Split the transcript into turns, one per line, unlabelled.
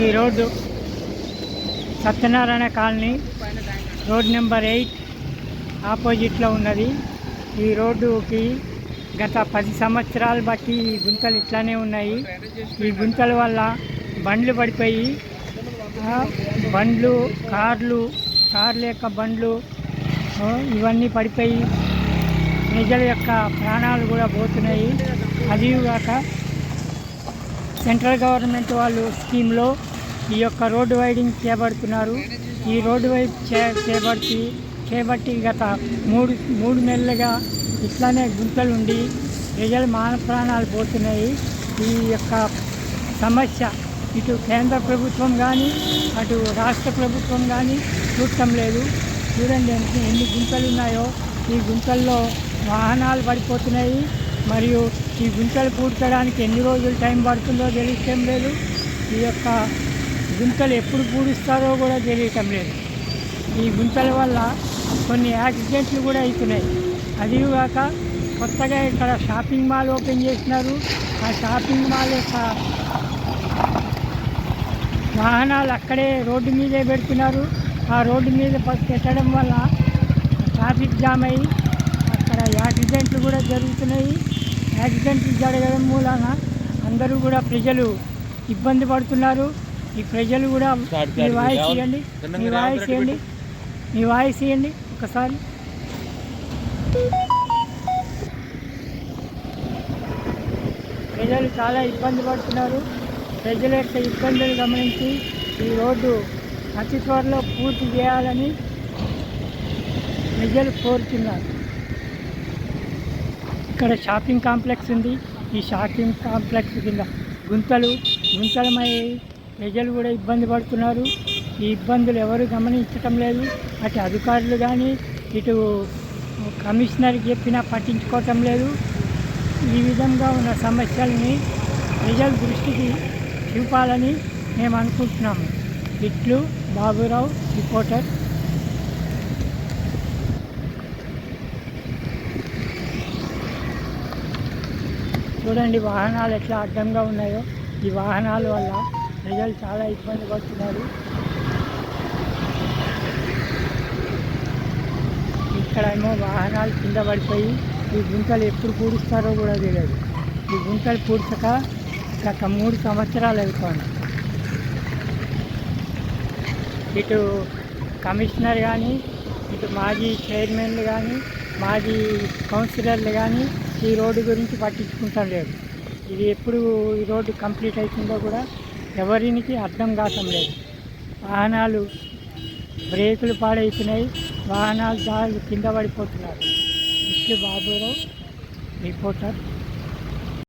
ఈ road Satyanarayana colony road number eight ఆపోజిట్లో ఉన్నది. ఈ రోడ్డుకి గత పది సంవత్సరాలు బట్టి ఈ గుంతలు ఇట్లానే ఉన్నాయి. ఈ గుంతల వల్ల బండ్లు పడిపోయి బండ్లు కార్లు కార్ల యొక్క బండ్లు ఇవన్నీ పడిపోయి ప్రజల యొక్క ప్రాణాలు కూడా పోతున్నాయి. అదిగాక సెంట్రల్ గవర్నమెంట్ వాళ్ళు స్కీమ్లో ఈ యొక్క రోడ్డు వైడింగ్ చేపడుతున్నారు. ఈ రోడ్డు వైడ్ చే చేపట్టి చేపట్టి గత మూడు మూడు నెలలుగా ఇట్లానే గుంతలు ఉండి ప్రజలు మాన ప్రాణాలు పోతున్నాయి. ఈ యొక్క సమస్య ఇటు కేంద్ర ప్రభుత్వం కానీ అటు రాష్ట్ర ప్రభుత్వం కానీ చూడటం లేదు. చూడండి ఎన్ని గుంతలు ఉన్నాయో. ఈ గుంతల్లో వాహనాలు పడిపోతున్నాయి. మరియు ఈ గుంతలు పూడ్చడానికి ఎన్ని రోజులు టైం పడుతుందో తెలియటం లేదు. ఈ యొక్క గుంతలు ఎప్పుడు పూడుస్తారో కూడా తెలియటం లేదు. ఈ గుంతల వల్ల కొన్ని యాక్సిడెంట్లు కూడా అవుతున్నాయి. అదిగాక కొత్తగా ఇక్కడ షాపింగ్ మాల్ ఓపెన్ చేసినారు. ఆ షాపింగ్ మాల్ యొక్క వాహనాలు అక్కడే రోడ్డు మీదే పెడుతున్నారు. ఆ రోడ్డు మీద పెట్టడం వల్ల ట్రాఫిక్ జామ్ అయ్యి అక్కడ యాక్సిడెంట్లు కూడా జరుగుతున్నాయి. యాక్సిడెంట్లు జరగడం మూలాన. అందరూ కూడా ప్రజలు ఇబ్బంది పడుతున్నారు. ఈ ప్రజలు కూడా మీ వాయిస్ ఇవ్వండి మీ వాయిస్ ఇవ్వండి మీ వాయిస్ ఇవ్వండి ఒకసారి. ప్రజలు చాలా ఇబ్బంది పడుతున్నారు. ప్రజల యొక్క ఇబ్బందులు గమనించి ఈ రోడ్డు అతి త్వరలో పూర్తి చేయాలని ప్రజలు కోరుతున్నారు. ఇక్కడ షాపింగ్ కాంప్లెక్స్ ఉంది. ఈ షాపింగ్ కాంప్లెక్స్ కింద గుంతలు గుంతలమై ప్రజలు కూడా ఇబ్బంది పడుతున్నారు. ఈ ఇబ్బందులు ఎవరు గమనించటం లేదు. అటు అధికారులు కానీ ఇటు కమిషనర్కి చెప్పినా పట్టించుకోవటం లేదు. ఈ విధంగా ఉన్న సమస్యల్ని ప్రజల దృష్టికి చూపాలని మేము అనుకుంటున్నాము. ఇట్లు బాబురావు రిపోర్టర్. చూడండి వాహనాలు ఎట్లా అడ్డంగా ఉన్నాయో. ఈ వాహనాల వల్ల ప్రజలు చాలా ఇబ్బంది పడుతున్నారు. ఇక్కడ ఏమో వాహనాలు కింద పడిపోయి ఈ గుంతలు ఎప్పుడు పూడుస్తారో కూడా తెలియదు. ఈ గుంతలు పూడ్చక గత మూడు సంవత్సరాలు అయిపోయింది ఇటు కమిషనర్ కానీ ఇటు మాజీ చైర్మన్లు కానీ మాజీ కౌన్సిలర్లు కానీ ఈ రోడ్డు గురించి పట్టించుకుంటాం లేదు. ఇది ఎప్పుడు ఈ రోడ్డు కంప్లీట్ అవుతుందో కూడా ఎవరికి అర్థం కావటం లేదు. వాహనాలు బ్రేకులు పాడైతున్నాయి వాహనాలు దారులు కింద పడిపోతున్నారు. ఇట్లు బాబురావు రిపోర్టర్.